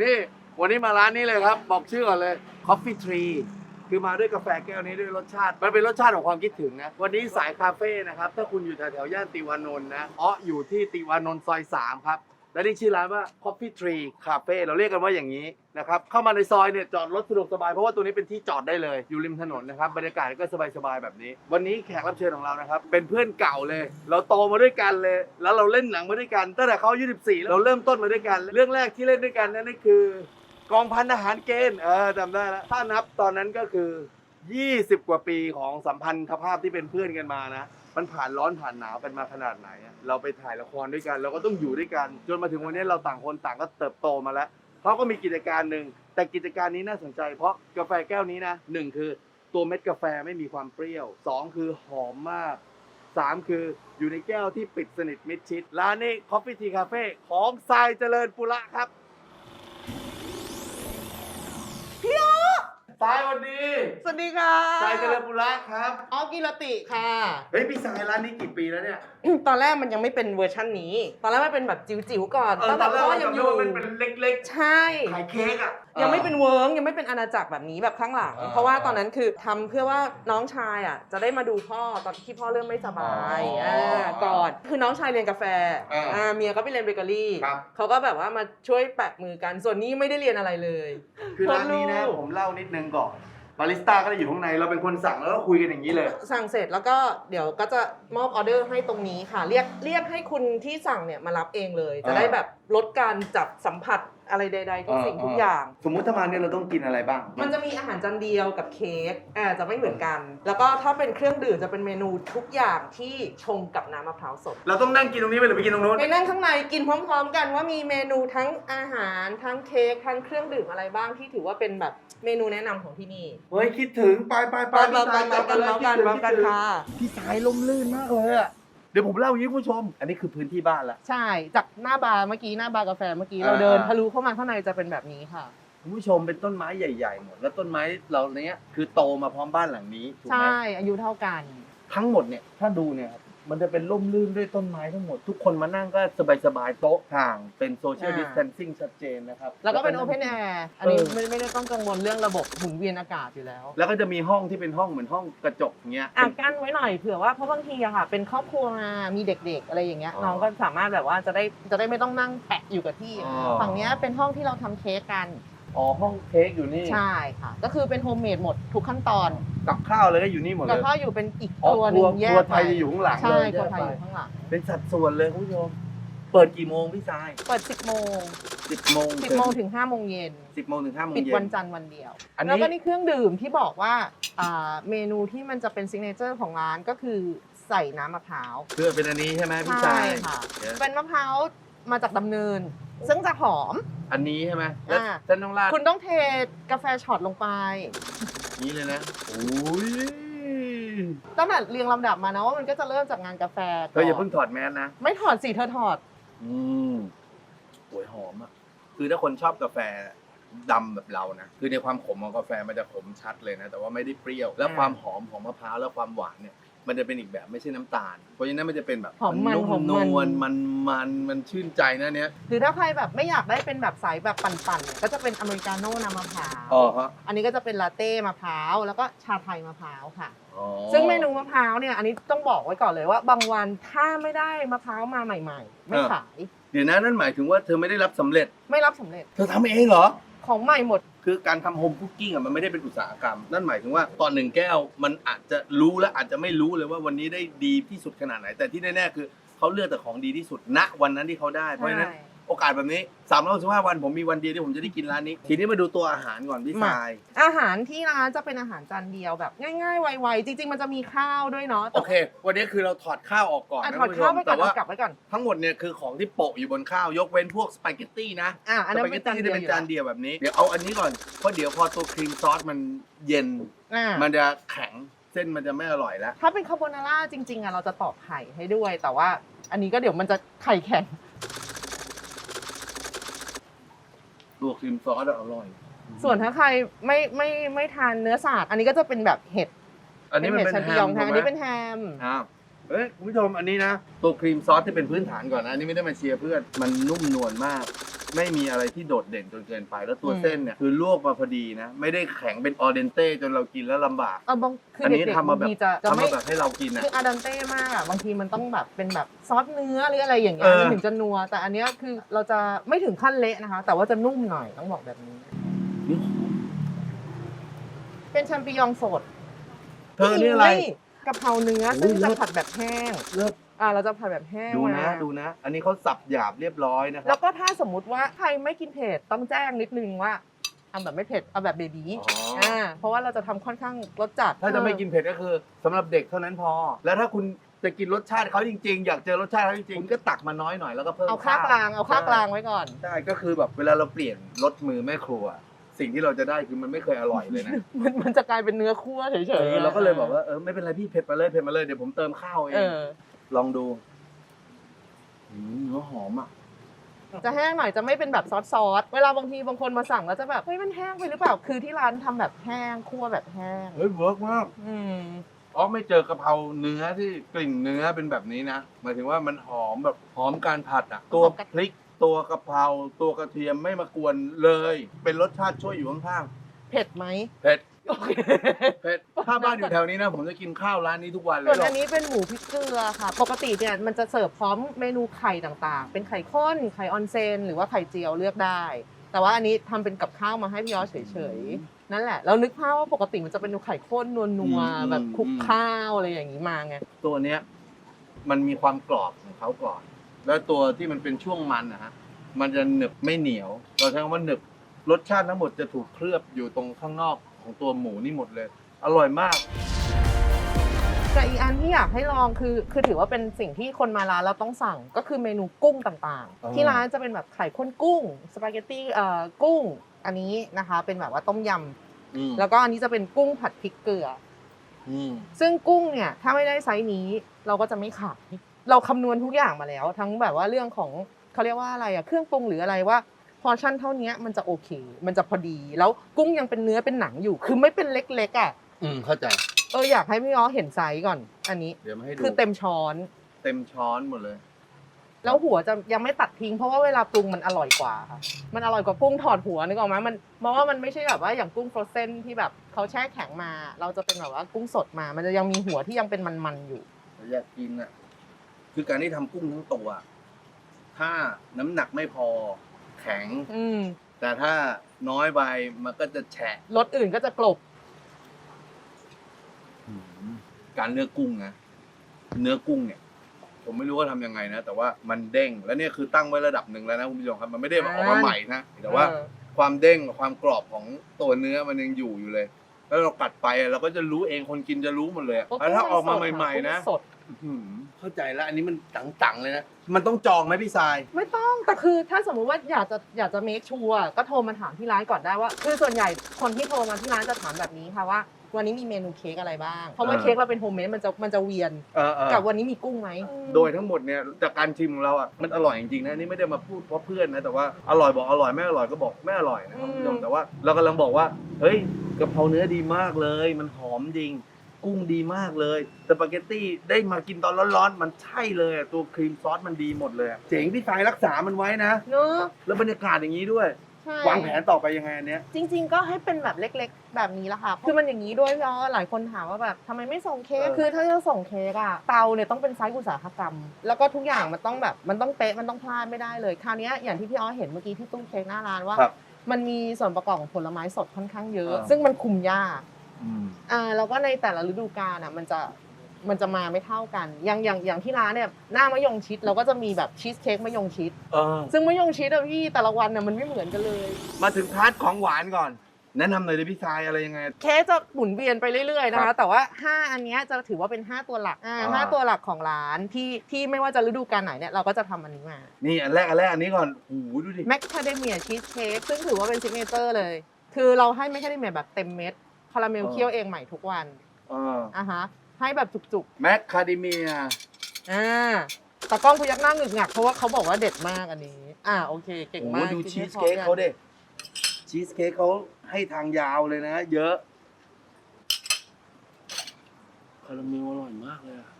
นี่วันนี้มาร้านนี้เลยครับ บอกชื่อก่อนเลย Coffee Tree คือมาด้วยกาแฟแก้วนี้ด้วยรสชาติ มันเป็นรสชาติของความคิดถึงนะ วันนี้สายคาเฟ่นะครับ ถ้าคุณอยู่แถวๆย่านติวานนท์นะอ๋ออยู่ที่ติวานนท์ซอย 3 ครับ และนี่ชื่อร้านว่า Coffee Tree Cafe เราเรียกกันว่าอย่างนี้นะครับเข้ามาในซอยเนี่ยจอดรถสะดวกสบายเพราะว่าตัวนี้เป็นที่จอดได้เลยอยู่ริมถนนนะครับบรรยากาศก็สบายๆแบบนี้ วันนี้แขกรับเชิญของเรานะครับเป็นเพื่อนเก่าเลย เราโตมาด้วยกันเลย แล้วเราเล่นหนังมาด้วยกันตั้งแต่เขาอายุ14เราเริ่มต้นมาด้วยกัน เรื่องแรกที่เล่นด้วยกันนั่นก็คือกองพันทหารเกณฑ์เออจำได้แล้วถ้านับตอนนั้นก็คือ 20 กว่าปีของสัมพันธภาพที่เป็นเพื่อนกันมานะ มันผ่านร้อนผ่านหนาวกันมาขนาดไหนอะเราไปถ่ายละครด้วยกัน เราก็ต้องอยู่ด้วยกัน จนมาถึงวันนี้เราต่างคนต่างก็เติบโตมาแล้วเขาก็มีกิจการหนึ่งแต่กิจการนี้น่าสนใจ เพราะกาแฟแก้วนี้นะหนึ่งคือตัวเม็ดกาแฟไม่มีความเปรี้ยวสองคือหอมมากสามคืออยู่ในแก้วที่ปิดสนิทมิดชิดร้านนี้ Coffee Tea Cafe ของทรายเจริญปุระครับ ทรายวันดีสวัสดีค่ะทรายเจริญปุระครับออกิรติค่ะ เฮ้ยพี่ทรายร้านนี้กี่ปีแล้วเนี่ย ตอนแรกมันยังไม่เป็นเวอร์ชันนี้ ตอนแรกมันเป็นแบบจิ๋วๆก่อนเออตั้งตแต่อนแรกพ่อเรายังจำอได้ยู่ ว่ามันเป็นเล็กใช่ ๆ ขายเค้กอะ ยังไม่เป็นเวิร์กยังไม่เป็นอาณาจักรแบบนี้แบบข้างหลังอ่าเพราะว่าตอนนั้นคือทำเพื่อว่าน้องชายอะจะได้มาดูพ่อตอนที่พ่อเริ่มไม่สบายอ๋ออ่าก่อนคือน้องชายเรียนกาแฟอ่าอ่าเมียก็ไปเรียนเบเกอรี่ครับเขาก็แบบว่ามาช่วยแปะมือกันส่วนนี้ไม่ได้เรียนอะไรเลย คือร้านนี้นะพ่อลูกผมเล่านิดนึงก่อนบาริสต้าก็ได้อยู่ข้างในเราเป็นคนสั่งแล้วก็คุยกันอย่างนี้เลย สั่งเสร็จแล้วก็เดี๋ยวก็จะมอบออเดอร์ให้ตรงนี้ค่ะ เรียกเรียกให้คุณที่สั่งเนี่ยมารับเองเลย จะได้แบบลดการจับสัมผัส อะไรใด ๆ ทุกสิ่งอ่าทุกอย่าง สมมุติถ้ามาเนี่ยเราต้องกินอะไรบ้าง มันจะมีอาหารจานเดียวกับเค้กอ่าจะไม่เหมือนกัน แล้วก็ถ้าเป็นเครื่องดื่มจะเป็นเมนูทุกอย่างที่ชงกับน้ำมะพร้าวสดเราต้องนั่งกินตรงนี้ไปหรือไปกินตรงนู้น ไปนั่งข้างในกินพร้อม ๆ กันว่ามีเมนูทั้งอาหารทั้งเค้กทั้งเครื่องดื่มอะไรบ้างที่ถือว่าเป็นแบบเมนูแนะนำของที่นี่ เฮ้ยคิดถึงไปไปไปไปไปไปไปกันมากันมากันค่ะพี่สายลมลื่นมากเลยอะเดี๋ยวผมเล่าอย่างนี้คุณผู้ชม อันนี้คือพื้นที่บ้านละ ใช่ จากหน้าบาร์เมื่อกี้หน้าบาร์กาแฟเมื่อกี้อ่าเราเดินทะลุเข้ามาข้างในจะเป็นแบบนี้ค่ะ คุณผู้ชมเป็นต้นไม้ใหญ่ๆหมดแล้วต้นไม้เราเนี้ยคือโตมาพร้อมบ้านหลังนี้ถูกไหมใช่อายุเท่ากัน ทั้งหมดเนี่ยถ้าดูเนี่ยครับ มันจะเป็นร่มรื่นด้วยต้นไม้ทั้งหมด ทุกคนมานั่งก็สบายๆโต๊ะห่างเป็นโซเชียลอ่า ดิส a ทนซิ่งชัดเจนนะครับ แล้วก็เป็นโอเพนแอร์อันนี้เออ ไม่ไม่ได้ต้องกังวลเรื่องระบบหมุนเวียนอากาศอยู่แล้ว แล้วก็จะมีห้องที่เป็นห้องเหมือนห้องกระจกเงี้ยอะกั้นไว้หน่อยเผื่อว่าเพราะบางทีอะค่ะ เป็นครอบครัวมามีเด็ก ๆ อะไรอย่างเงี้ยอ๋อน้องก็สามารถแบบว่าจะได้จะได้ไม่ต้องนั่งแปะอยู่กับที่ อ๋อ ฝั่งเนี้ยเป็นห้องที่เราทำเค้กกัน อ๋อห้องเค้กอยู่นี่ใช่ค่ะ ก็คือเป็นโฮมเมดหมดทุกขั้นตอนกับข้าวเลยก็อยู่นี่หมดแต่เลยถ้าอยู่เป็นอีกอ๋อตัวหคนึรัวงแยคกรัวไทไปยจะอยู่ข้างหลังใช่เลยครัวไทยแกอไปยู่ข้างหลังเป็นสัดส่วนเลยคุณผู้ชม เปิดกี่โมงพี่ชายเปิด 10โมงสิบโมง10โมงถึง5โมงเย็นสิบโมงถึงห้าโมงปิดเย็นวันจันทร์วันเดียว อันนี้แล้วก็นี่เครื่องดื่มที่บอกว่าอ่าเมนูที่มันจะเป็นซิกเนเจอร์ของร้านก็คือใส่น้ำมะพร้าว เพื่อเป็นอันนี้ใช่ไหมพี่ใช่ชายค่ะ เดี๋ยว เป็นมะพร้าวมาจากดำเนิน ซึ่งจะหอม อันนี้ใช่ไหมแล้วอ่า เส้นต้องราดคุณต้องเทกาแฟช็อตลงไป นี้เลยนะโอ้ยตั้งแต่เรียงลำดับมานะว่ามันก็จะเริ่มจากงานกาแฟเธออย่าเพิ่งถอดแมสนะ ไม่ถอดสิเธอถอด อืมโอ้ยหอมอะ คือถ้าคนชอบกาแฟดำแบบเรานะ คือในความขมของกาแฟมันจะขมชัดเลยนะ แต่ว่าไม่ได้เปรี้ยว แล้วอ่าความหอมของมะพร้าวแล้วความหวานเนี่ย มันจะเป็นอีกแบบไม่ใช่น้ำตาล เพราะฉะนั้นมันจะเป็นแบบหอมมันนุ่หอมนมัน วลมันมันมันชื่นใจนะเนี้ยหรือถ้าใครแบบไม่อยากได้เป็นแบบสายแบบปั่นๆเนี่ยก็จะเป็นอเมริกาโน่น้ำมะพร้าว อ๋อฮะอันนี้ก็จะเป็นลาเต้มะพร้าว แล้วก็ชาไทยมะพร้าวค่ะ อ๋อซึ่งเมนูมะพร้าวเนี่ยอันนี้ต้องบอกไว้ก่อนเลยว่า บางวันถ้าไม่ได้มะพร้าวมาใหม่ ๆ ไม่ขาย เดี๋ยวนะนั่นหมายถึงว่าเธอไม่ได้รับสำเร็จไม่รับสำเร็จ เธอทำเองเหรอ ของใหม่หมด คือการทำโฮมคุกกิ้งอะมันไม่ได้เป็นอุตสาหกรรม นั่นหมายถึงว่าตอนหนึ่งแก้วมันอาจจะรู้และอาจจะไม่รู้เลยว่าวันนี้ได้ดีที่สุดขนาดไหน แต่ที่แน่ๆคือเขาเลือกแต่ของดีที่สุดณวันนั้นที่เขาได้เพราะฉะนั้น ใช่ โอกาสแบบนี้3ามร้อยสิบห้าวันผมมีวันเดียวที่ผมจะได้กินร้านนี้ ทีนี้มาดูตัวอาหารก่อนพี่มาทราย อาหารที่ร้านจะเป็นอาหารจานเดียวแบบง่ายๆ ไวๆ จริง ๆ มันจะมีข้าวด้วยเนาะโอเค วันนี้คือเราถอดข้าวออกก่อนอะนะถอดคุณผู้ชข้าวมไปก่อแต่นว่าเอากลับไว้ก่อน ทั้งหมดเนี่ยคือของที่โปะอยู่บนข้าวยกเว้นพวกสปาเกตตี้นะอะอันสนั้นปาเกเป็ตนจานตี้เดีจะยวเป็นอยู่จานเดียวแบบนี้เดี๋ยวเอาอันนี้ก่อนเพราะเดี๋ยวพอตัวครีมซอสมันเย็น อะมันจะแข็งเส้นมันจะไม่อร่อยแล้ว ถ้าเป็นคาโบนาร่าจริงๆอะเราจะตอกไข่ให้ด้วย แต่ว่าอันนี้ก็เดี๋ยวมันจะไข่แข็ง ตัวครีมซอสอะอร่อย ส่วนถ้าใครไม่ไม่ไม่ทานเนื้อสัตว์อันนี้ก็จะเป็นแบบเห็ดอันนี้มันเป็นเห็ดแฮชาปิยอมงถูค่ะกอันไหมนี้เป็นแฮม อ้าวเฮ้ยคุณผู้ชมอันนี้นะตัวครีมซอสที่เป็นพื้นฐานก่อนนะอันนี้ไม่ได้มาเชียร์เพื่อนมันนุ่มนวลมาก ไม่มีอะไรที่โดดเด่นจนเกินไป แล้วตัวอืมเส้นเนี่ยคือลวกมาพอดีนะ ไม่ได้แข็งเป็นออเดนเต้จนเรากินแล้วลำบาก เออบางคืออันนี้เด็กๆทำมาบางแบบทีจะจะทำไม่ มาแบบให้เรากินนะ คืออาดันเต้มากอะบางทีมันต้องแบบเป็นแบบซอสเนื้อหรืออะไรอย่างเงี้ยเออ มันถึงจะนัว แต่อันเนี้ยคือเราจะไม่ถึงขั้นเละนะคะ แต่ว่าจะนุ่มหน่อยต้องบอกแบบนี้นี่เป็นแชมปิญองสดเธอนี่อะไร กะเพราเนื้อโอ้ยซึ่งเลิจะศผัดแบบแห้ง เลิศ อ่าเราจะผัดแบบแห้งดูนะมาดูนะ อันนี้เขาสับหยาบเรียบร้อยนะคแล้รัวก็ถ้าสมมุติว่าใครไม่กินเผ็ดต้องแจ้งนิดนึงว่าเอาแบบไม่เผ็ดเอาแบบเบบีอ๋ออ่อ่าเพราะว่าเราจะทำค่อนข้างรสจัดถ้าจะไม่กินเผ็ดก็คือสำหรับเด็กเท่านั้นพอ แล้วถ้าคุณจะกินรสชาติเขาจริงๆ อยากเจอรสชาติเขาจริงๆคุณก็ตักมาน้อยหน่อยแล้วก็เพิ่มเอาค่ากลางเอาค่ากลางไว้ก่อน ใช่ก็คือแบบเวลาเราเปลี่ยนรสมือแม่ครัว สิ่งที่เราจะได้คือมันไม่เคยอร่อยเลยนะ มันมันจะกลายเป็นเนื้อคั่วเฉยๆเออเราก็เลยบอกว่าเออไม่เป็นไรพี่เผ็ดมาเลยเผ็ดมาเลยเดี๋ยวผมเติมข้าวเอเอง อ ลองดูอืมเนื้อหอมอะ จะแห้งหน่อยจะไม่เป็นแบบซอสซอสๆเวลาบางทีบางคนมาสั่งแล้วจะแบบเฮ้ยมันแห้งไปหรือเปล่าคือที่ร้านทำแบบแห้งคั่วแบบแห้ง เฮ้ยเวิร์กมาก อืม อ๋อไม่เจอกะเพราเนื้อที่กลิ่นเนื้อเป็นแบบนี้นะหมายถึงว่ามันหอมแบบหอมการผัดอะ ตัวพริกตัวกะเพราตัวกระเทียมไม่มากวนเลย เป็นรสชาติช่วยอยู่ข้างเผ็ดไหม ๆเผ็ด โอเคเผ็ดถ้าบ้านอยู่แถวนี้นะ ผมจะกินข้าวร้านนี้ทุกวันเลส่วนยอันนี้เป็นหมูพริกเกลือค่ะ ปกติเนี่ยมันจะเสิร์ฟพร้อมเมนูไข่ต่างๆ เป็นไข่ข้น ไข่ออนเซน หรือว่าไข่เจียวเลือกได้ แต่ว่าอันนี้ทำเป็นกับข้าวมาให้พี่ยอสเฉยๆ นั่นแหละเรานึกภาพว่าปกติมันจะเป็นไข่ข้นนัวๆแบบคลุกข้าวอะไรอย่างนี้มาไง ตัวเนี้ย มันมีความกรอบของเขาก่อน แล้วตัวที่มันเป็นช่วงมันนะฮะ มันจะหนึบไม่เหนียว เราใช้คำว่าหนึบ รสชาติทั้งหมดจะถูกเคลือบอยู่ตรงข้างนอก ของตัวหมูนี่หมดเลย อร่อยมาก แต่อีกอันที่อยากให้ลองคือ คือถือว่าเป็นสิ่งที่คนมาร้านเราต้องสั่งก็คือเมนูกุ้งต่างอ๋อ ๆ ที่ร้านจะเป็นแบบไข่ข้นกุ้งสปาเกตตี้เอ่อกุ้งอันนี้นะคะ เป็นแบบว่าต้มยอืมำแล้วก็อันนี้จะเป็นกุ้งผัดพริกเกลือ อืม ซึ่งกุ้งเนี่ยถ้าไม่ได้ไซส์นี้เราก็จะไม่ขายเราคำนวณทุกอย่างมาแล้ว ทั้งแบบว่าเรื่องของเขาเรียกว่าอะไรอะเครื่องปรุงหรืออะไรว่า พอชั่นเท่านี้มันจะโอเค มันจะพอดี แล้วกุ้งยังเป็นเนื้อเป็นหนังอยู่ คือไม่เป็นเล็กๆอะ อืมเข้าใจ เอออยากให้พี่อ้อเห็นไซส์ก่อน อันนี้ เดี๋ยวมาให้ดูคือเต็มช้อน เต็มช้อนหมดเลย แล้วหัวจะยังไม่ตัดทิ้งเพราะว่าเวลาปรุงมันอร่อยกว่าค่ะ มันอร่อยกว่ากุ้งถอดหัวนึกออกไหมมันเพราะว่ามันไม่ใช่แบบว่าอย่างกุ้งฟรอเซนที่แบบเขาแช่แข็งมา เราจะเป็นแบบว่ากุ้งสดมา มันจะยังมีหัวที่ยังเป็นมันๆอยู่ อยากกินอะ คือการที่ทำกุ้งทั้งตัว ถ้าน้ำหนักไม่พอแข็ง อืมแต่ถ้าน้อยไปมันก็จะแฉะรสอื่นก็จะกลบ การเลือกกุ้งนะเนื้อกุ้งเนี่ย ผมไม่รู้ว่าทำยังไงนะ แต่ว่ามันเด้งแล้วเนี่ยคือตั้งไว้ระดับหนึ่งแล้วนะคุณผู้ชมครับมันไม่ได้ออกมาใหม่นะแต่ว่าเออความเด้งกับความกรอบของตัวเนื้อมันยังอยู่อยู่เลย แล้วเรากัดไปเราก็จะรู้เองคนกินจะรู้หมดเลยอะเพระแล้วถ้าออกมากุ้งใหม่ๆนะกุ้งสด อื้อหือ เข้าใจแล้วอันนี้มันตังๆเลยนะ มันต้องจองไหมพี่ทราย ไม่ต้องแต่คือถ้าสมมุติว่าอยากจะอยากจะเมคชัวร์ก็โทรมาถามที่ร้านก่อนได้ว่า คือส่วนใหญ่คนที่โทรมาที่ร้านจะถามแบบนี้ค่ะว่าวันนี้มีเมนูเค้กอะไรบ้าง เพราะว่าเออเค้กเราเป็นโฮมเมดมันจะมันจะเวียน เออเออกับวันนี้มีกุ้งไหม โดยทั้งหมดเนี่ยจากการชิมของเราอะมันอร่อยจริงๆนะนี่ไม่ได้มาพูดเพราะเพื่อนนะแต่ว่าอร่อยบอกอร่อยไม่อร่อยก็บอกไม่อร่อยนะครับคุณผู้ชมแต่ว่าเรากำลังบอกว่าเฮ้ยกะเพราเนื้อดีมากเลย มันหอมจริง กุ้งดีมากเลยสปาเกตตี้ได้มากินตอนร้อนๆ มันใช่เลยอะตัวครีมซอสมันดีหมดเลยอะเจ๋งพี่สายรักษามันไว้นะ เนอะแล้วบรรยากาศอย่างนี้ด้วย ใช่ วางแผนต่อไปยังไงอันเนี้ย จริง ๆ ก็ให้เป็นแบบเล็ก ๆ แบบนี้ละค่ะ คือมันอย่างนี้ด้วยเพราะหลายคนถามว่าแบบทำไมไม่ส่งเค้ก เออ คือถ้าจะส่งเค้กอะเตาเนี่ยต้องเป็นไซส์อุตสาหกรรม แล้วก็ทุกอย่างมันต้องแบบ มันต้องเป๊ะ มันต้องพลาดไม่ได้เลย คราวเนี้ยอย่างที่พี่อ้อเห็นเมื่อกี้ที่ตู้เค้กหน้าร้านว่า ครับมันมีส่วนประกอบของผลไม้สดค่อนข้างเยอะ อ่า ซึ่งมันคุมยาก อืมอ่าแล้วก็ในแต่ละฤดูกาลอะมันจะมันจะมาไม่เท่ากัน อย่างอย่างอย่างที่ร้านเนี่ยหน้ามะยงชิดเราก็จะมีแบบชีสเค้กมะยงชิด เออ ซึ่งมะยงชิดอะพี่แต่ละวันน่ะมันไม่เหมือนกันเลย มาถึงพาร์ทของหวานก่อน แนะนำหน่อยเลยพี่ทรายอะไรยังไง เค้กจะหมุนเวียนไปเรื่อยๆนะครัคะ บแต่ว่า 5 อันเนี้ยจะถือว่าเป็น 5 ตัวหลักอ่าอ่า ห้าตัวหลักของร้านที่ที่ไม่ว่าจะฤดูกาลไหนเนี่ยเราก็จะทำอันนี้มานี่อันแรกอันแรกอันนี้ก่อนโอ้โหดูดิ แมคคาเดเมียชีสเค้กซึ่งถือว่าเป็นซิกเนเจอร์เลย คือเราให้แมคคาเดเมียแบบเต็มเม็ดคาราเมลอ๋อเคี่ยวเองใหม่ทุกวันเอออะฮะให้แบบจุกๆแมคคาเดเมียอ่าตากล้องพยักหน้าหงึกงักเพราะว่าเขาบอกว่าเด็ดมากอันนี้ อ่าโอเคเก่งโอ้โหมากดูกินชีให้สพอเค้กกันเขาเด็ชีสเค้กเขาให้ทางยาวเลยนะ เยอะคาราเมลอร่อยมากเลยอะ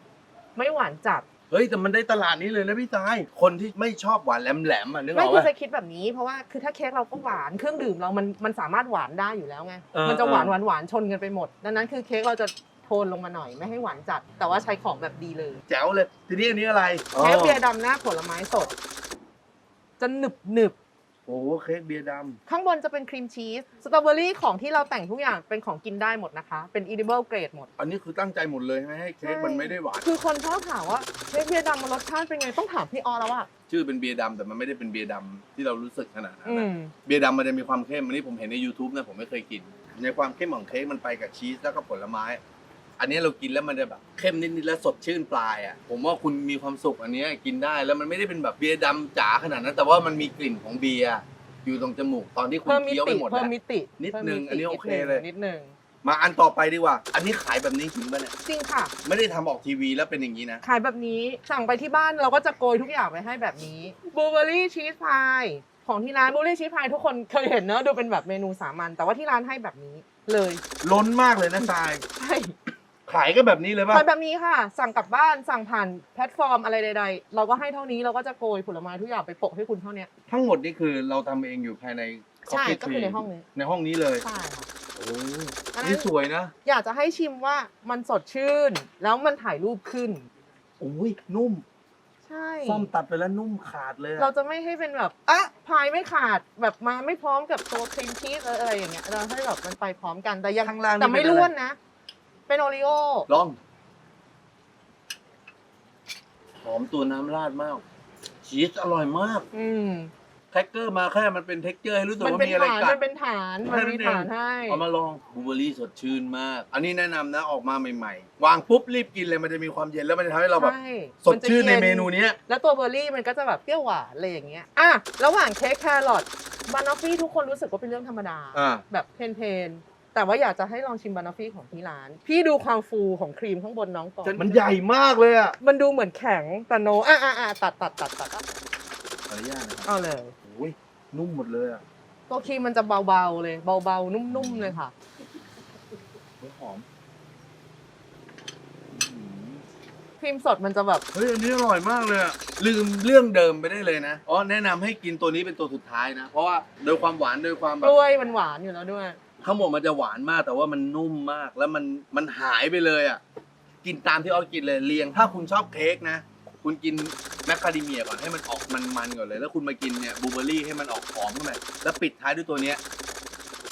ไม่หวานจัด เฮ้ยแต่มันได้ตลาดนี้เลยนะพี่ตาย คนที่ไม่ชอบหวานแหลมๆอะนึกอไม่อกคือปะจะคิดแบบนี้ เพราะว่าคือถ้าเค้กเราก็หวานเครื่องดื่มเรามันมันสามารถหวานได้อยู่แล้วไงเออมันจะหวานเออ หวานหวานชนกันไปหมด ดังนั้นคือเค้กเราจะโทนลงมาหน่อยไม่ให้หวานจัด แต่ว่าใช้ของแบบดีเลยแจ๋วเลย ทีนี้อันนี้อะไรเค้กเบียร์ดำหน้าผลไม้สด จะหนึบหนึบ โอ้โหเค้กเบียร์ดข้างบนจะเป็นครีมชีสสตรอเบอรี่ของที่เราแต่งทุกอย่างเป็นของกินได้หมดนะคะ เป็น edible grade หมดำอันนี้คือตั้งใจหมดเลยใช่ไหมให้เค้กมันไม่ได้หวาน คือคนชอบถามว่าเค้กเบียร์ดำมันรสชาติเป็นไงต้องถามพี่ออแล้วอะชื่อเป็นเบียร์ดำแต่มันไม่ได้เป็นเบียร์ดำที่เรารู้สึกขนาดนั้นอืนะม เบียร์ดำมันจะมีความเข้มอันนี้ผมเห็นใน YouTube นะผมไม่เคยกิน ในความเข้มของเค้กมันไปกับชีสแล้วก็ผลไม้ อันนี้เรากินแล้วมันจะแบบเข้มนิดๆแล้วสดชื่นปลายอะผมว่าคุณมีความสุขอันเนี้ยกินได้แล้วมันไม่ได้เป็นแบบเบียร์ดำจ๋าขนาดนั้น แต่ว่ามันมีกลิ่นของเบียร์อยู่ตรงจมูกตอนที่คุณเพิ่มมิเคี้ยวไปติหมดเพิ่มแล้วมิตินิดนึงพิ่มมิติอันนี้โอเคดงเลย นิดนึงมาอันต่อไปดีกว่า อันนี้ขายแบบนี้จริงป่ะเนี่ยจริงค่ะ ไม่ได้ทำออกทีวีแล้วเป็นอย่างนี้นะขายแบบนี้สั่งไปที่บ้านเราก็จะโกยทุกอย่างไปให้แบบนี้บลูเบอรี่ชีสพายของที่ร้านบลูเบอรี่ชีสพายทุกคนเคยเห็นเนอะดูเป็นแบบเมนูสามัญแต่ว่าที่ร้านให้แบบนี้เลย ล้นมากเลยนะทราย ใช่ ขายก็แบบนี้เลยป่ะ ขายแบบนี้ค่ะ สั่งกลับบ้านสั่งผ่านแพลตฟอร์มอะไรใด ๆ เราก็ให้เท่านี้เราก็จะโกยผลไม้ทุกอย่างไปโปะให้คุณเท่าเนี้ย ทั้งหมดนี่คือเราทำเองอยู่ภายใน ใช่ Coffee ก็คือ Tree ในห้องนี้ในห้องนี้เลยใช่ค่ะ โอ้อันนั้น นี่สวยนะอยากจะให้ชิมว่ามันสดชื่น แล้วมันถ่ายรูปขึ้น โอ้ยนุ่มใช่ ซ่อมตัดไปแล้วนุ่มขาดเลยอะเราจะไม่ให้เป็นแบบอะพายไม่ขาดแบบมาไม่พร้อมกับตัวครีมชีสอะไรอย่างเงี้ยเราให้แบบมันไปพร้อมกันแต่ยังข้างล่างนี่แต่ไม่เป็นอะไรล้วนนะ เป็นโอริโอลอง หอมตัวน้ำราดมาก ชีสอร่อยมาก อืมแท็กเกอร์มาแค่มันเป็นเท็กเจอร์ให้รู้สึกมันว่าเป็นมีอะไรฐานกัมัด นเป็นฐาน มันมีฐานให้ เอามาลองบลูเบอร์รี่สดชื่นมาก อันนี้แนะนำนะออกมาใหม่ๆ วางปุ๊บรีบกินเลยมันจะมีความเย็นแล้วมันจะทำให้เราแบบ ใช่สดชื่นในมัจะย็เมนูเนี้ย แล้วตัวเบอร์รี่มันก็จะแบบเปรี้ยวหวานอะไรอย่างเงี้ยอะระหว่างเค้กแครอทบานอฟฟี่ทุกคนรู้สึกว่าเป็นเรื่องธรรมดา อ่า แบบเพลนๆ แต่ว่าอยากจะให้ลองชิมบานอฟฟี่ของที่ร้าน พี่ดูความฟูของครีมข้างบนน้องก่อน มันใหญ่มากเลยอะมันดูเหมือนแข็งแต่โนอะอะอะตัดตัดตัดตัดตัดขออนุญาตนะครับเอาเลยโอ้ยนุ่มหมดเลยอะตัวครีมมันจะเบาๆเลย เบาๆ นุ่มๆเลยค่ะ เฮ้ยหอมอืมครีมสดมันจะแบบ เฮ้ยอันนี้อร่อยมากเลยอะลืมเรื่องเดิมไปได้เลยนะอ๋อแนะนำให้กินตัวนี้เป็นตัวสุดท้ายนะ เพราะว่าโดยความหวานโดยความแบกบล้วยมันหวานอยู่แล้วด้วย ข้างบนมันจะหวานมากแต่ว่ามันนุ่มมากแล้วมันมันหายไปเลยอะกินตามที่ออสกินเลยเรียง ถ้าคุณชอบเค้กนะ คุณกินแมคคาเดเมียก่อนให้มันออกมันๆก่อนเลย แล้วคุณมากินเนี่ยบลูเบอร์รี่ให้มันออกหอมขึ้นมาแล้วปิดท้ายด้วยตัวเนี้ย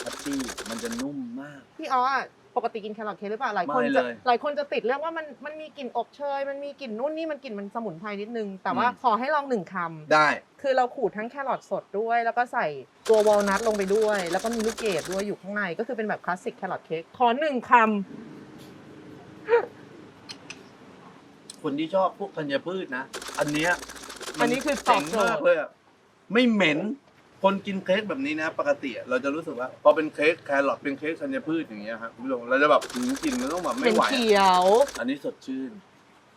พัตตี้มันจะนุ่มมาก พี่อออะ ปกติกินแครอทเค้กหรือเปล่าหลายคนไม่จะเลย หลายคนจะติดเรื่องว่ามันมันมีกลิ่นอบเชย มันมีกลิ่นนู่นนี่มันกลิ่นมันสมุนไพรนิดนึง แต่ว่าอืมขอให้ลองหนึ่งคำ ได้ คือเราขูดทั้งแครอทสดด้วย แล้วก็ใส่ตัววอลนัทลงไปด้วย แล้วก็มีลูกเกดด้วยอยู่ข้างใน ก็คือเป็นแบบคลาสสิกแครอทเค้กขอหนึ่งคคนที่ชอบพวกธัญพืชนะ อันเนี้ยำ อันนี้คือตเจ๋อบงโจมาทกย์เลยอะไม่เหม็น คนกินเค้กแบบนี้นะ ปกติอะเราจะรู้สึกว่าพอเป็นเค้กแครอทเป็นเค้กธัญพืชอย่างเงี้ยครับคุณผู้ชมเราจะแบบหืมกลินมันต้องแบบเป็ไม่นไหวอะเขียว อันนี้สดชื่น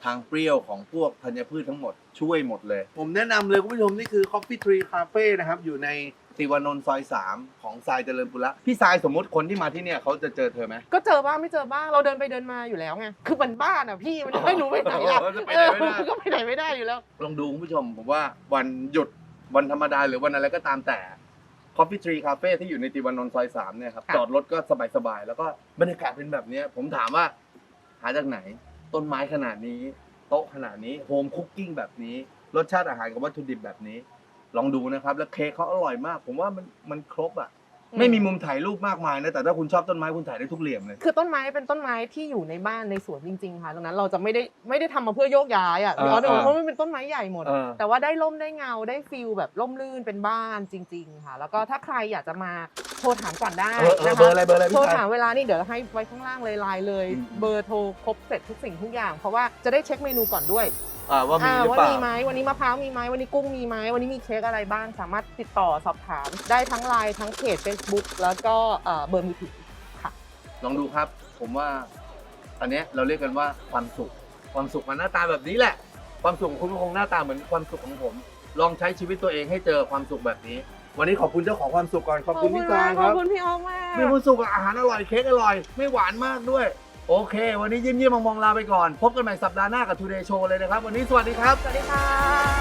ทางเปรี้ยวของพวกธัญพืชทั้งหมดช่วยหมดเลย ผมแนะนำเลยคุณผู้ชมนี่คือ Coffee Tree Cafe นะครับ อยู่ในติวานนท์ซอย 3 ของทรายเจริญปุระพี่ทรายสมมติคนที่มาที่เนี่ยเขาจะเจอเธอไหมก็เจอบ้างไม่เจอบ้างเราเดินไปเดินมาอยู่แล้วไงคือมันบ้านอะพี่มันไม่รู้ไปไหนล่ะเออจะไปไหนไม่ได้เออก็ไปไหนไม่ได้อยู่แล้ว ลองดูคุณผู้ชมผมว่าวันหยุด วันธรรมดาหรือวันอะไรก็ตามแต่ Coffee Tree Cafe ที่อยู่ในติวานนท์ซอย3เนี่ยครับค่ะ จอดรถก็สบายๆ แล้วก็บรรยากาศเป็นแบบเนี้ยผมถามว่า หาจากไหน ต้นไม้ขนาดนี้ โต๊ะขนาดนี้โฮมคุกกิ้งแบบนี้ รสชาติอาหารกับวัตถุดิบแบบนี้ ลองดูนะครับ แล้วเค้กเขาอร่อยมาก ผมว่ามันมันครบอะ ไม่มีมุมถ่ายรูปมากมายนะแต่ถ้าคุณชอบต้นไม้คุณถ่ายได้ทุกเหลี่ยมเลย คือต้นไม้เป็นต้นไม้ที่อยู่ในบ้านในสวนจริง ๆ ค่ะดังนั้นเราจะไม่ได้ไม่ได้ทำมาเพื่อโยกย้ายอะอ่าย้อนดูอ่าเพราะมันเป็นต้นไม้ใหญ่หมด เออ แต่ว่าได้ร่มได้เงาได้ฟิลแบบร่มรื่นเป็นบ้านจริง ๆ ค่ะ แล้วก็ถ้าใครอยากจะมาโทรถามก่อนได้เออเออนะเบอร์คะอะไรเบอร์อะไรโทรพี่ชายถามเวลานี่เดี๋ยวให้ไว้ข้างล่างเลยไลน์เลย อืม เบอร์โทรครบเสร็จทุกสิ่งทุกอย่าง เพราะว่าจะได้เช็คเมนูก่อนด้วย อ่าว่ามีอ่าหรือว่าเปล่า มีไหมวันนี้มะพร้าวมีไหมวันนี้กุ้งมีไหมวันนี้มีเค้กอะไรบ้าง สามารถติดต่อสอบถาม ได้ทั้งไลน์ทั้งเพจ Facebook แล้วก็เอ่อเบอร์มือถือค่ะลองดูครับ ผมว่า อันเนี้ยเราเรียกกันว่าความสุข ความสุขมันหน้าตาแบบนี้แหละ ความสุขของคุณก็คงหน้าตาเหมือนความสุขของผม ลองใช้ชีวิตตัวเองให้เจอความสุขแบบนี้ วันนี้ขอบคุณเจ้าของความสุขก่อนขอบคุณพี่ตายคขอรับบคุณพี่ออมมาก มีความสุขกับอาหารอร่อยเค้กอร่อย ไม่หวานมากด้วย โอเค วันนี้ยิ้มยิ้มมองมองลาไปก่อน พบกันใหม่สัปดาห์หน้ากับ Today Show เลยนะครับ วันนี้สวัสดีครับ สวัสดีค่ะ